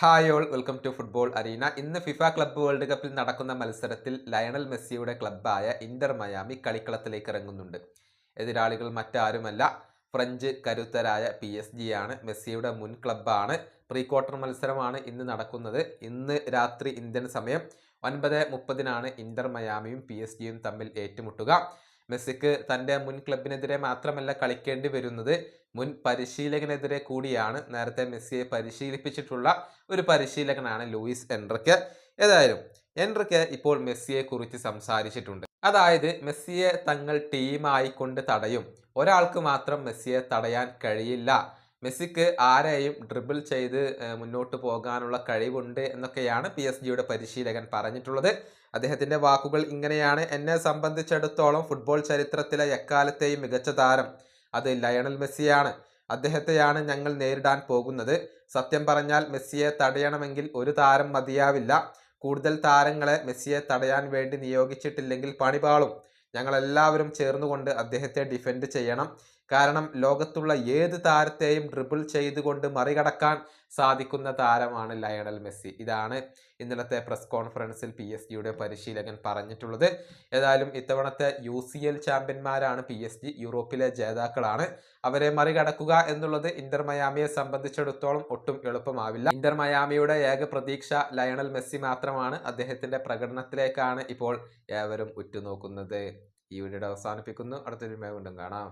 Hi all welcome to football arena. ഇന്ന് FIFA club world കപ്പിൽ നടക്കുന്ന മത്സരത്തിൽ ലയണൽ മെസ്സിയുടെ ക്ലബ്ബായ ഇന്റർ മയാമി കളിക്കളത്തിലേക്ക് ഇറങ്ങുന്നുണ്ട്. എതിരാളികൾ മറ്റാരുമല്ല. ഫ്രഞ്ച് കരുത്തരായ പി എസ് ജി ആണ് മെസ്സിയുടെ മുൻ ക്ലബ്ബാണ്. പ്രീ ക്വാർട്ടർ മത്സരമാണ് ഇന്ന് നടക്കുന്നത്. ഇന്ന് രാത്രി ഇന്ത്യൻ സമയം ഒൻപത് മുപ്പതിനാണ് ഇന്റർ മയാമിയും പി എസ് ജിയും തമ്മിൽ ഏറ്റുമുട്ടുക. മെസ്സിക്ക് തന്റെ മുൻ ക്ലബിനെതിരെ മാത്രമല്ല കളിക്കേണ്ടി വരുന്നത് മുൻ പരിശീലകനെതിരെ കൂടിയാണ്. നേരത്തെ മെസ്സിയെ പരിശീലിപ്പിച്ചിട്ടുള്ള ഒരു പരിശീലകനാണ് ലൂയിസ് എൻട്രക്ക്. ഏതായാലും എൻട്രക്ക് ഇപ്പോൾ മെസ്സിയെ കുറിച്ച് സംസാരിച്ചിട്ടുണ്ട്. അതായത് മെസ്സിയെ തങ്ങൾ ടീമായിക്കൊണ്ട് തടയും. ഒരാൾക്ക് മാത്രം മെസ്സിയെ തടയാൻ കഴിയില്ല. മെസ്സിക്ക് ആരെയും ഡ്രിബിൾ ചെയ്ത് മുന്നോട്ട് പോകാനുള്ള കഴിവുണ്ട് എന്നൊക്കെയാണ് പി എസ് ജിയുടെ പരിശീലകൻ പറഞ്ഞിട്ടുള്ളത്. അദ്ദേഹത്തിന്റെ വാക്കുകൾ ഇങ്ങനെയാണ്. എന്നെ സംബന്ധിച്ചിടത്തോളം ഫുട്ബോൾ ചരിത്രത്തിലെ എക്കാലത്തെയും മികച്ച താരം അത് ലയണൽ മെസ്സിയാണ്. അദ്ദേഹത്തെയാണ് ഞങ്ങൾ നേരിടാൻ പോകുന്നത്. സത്യം പറഞ്ഞാൽ മെസ്സിയെ തടയണമെങ്കിൽ ഒരു താരം മതിയാവില്ല. കൂടുതൽ താരങ്ങളെ മെസ്സിയെ തടയാൻ വേണ്ടി നിയോഗിച്ചിട്ടില്ലെങ്കിൽ പണിപാളും ഞങ്ങളെല്ലാവരും ചേർന്നുകൊണ്ട് അദ്ദേഹത്തെ ഡിഫെൻഡ് ചെയ്യണം. കാരണം ലോകത്തുള്ള ഏത് താരത്തെയും ഡ്രിബിൾ ചെയ്തുകൊണ്ട് മറികടക്കാൻ സാധിക്കുന്ന താരമാണ് ലയണൽ മെസ്സി. ഇതാണ് ഇന്നലത്തെ പ്രസ് കോൺഫറൻസിൽ പി എസ് ജിയുടെ പരിശീലകൻ പറഞ്ഞിട്ടുള്ളത്. ഏതായാലും ഇത്തവണത്തെ യു സി എൽ ചാമ്പ്യന്മാരാണ് പി എസ് ജി യൂറോപ്പിലെ ജേതാക്കളാണ്. അവരെ മറികടക്കുക എന്നുള്ളത് ഇന്റർ മയാമിയെ സംബന്ധിച്ചിടത്തോളം ഒട്ടും എളുപ്പമാവില്ല. ഇന്റർ മയാമിയുടെ ഏക പ്രതീക്ഷ ലയണൽ മെസ്സി മാത്രമാണ്. അദ്ദേഹത്തിന്റെ പ്രകടനത്തിലേക്കാണ് ഇപ്പോൾ ഏവരും ഉറ്റുനോക്കുന്നത്. ഈ വീഡിയോ അവസാനിപ്പിക്കുന്നു. അടുത്തൊരു വീണ്ടും കാണാം.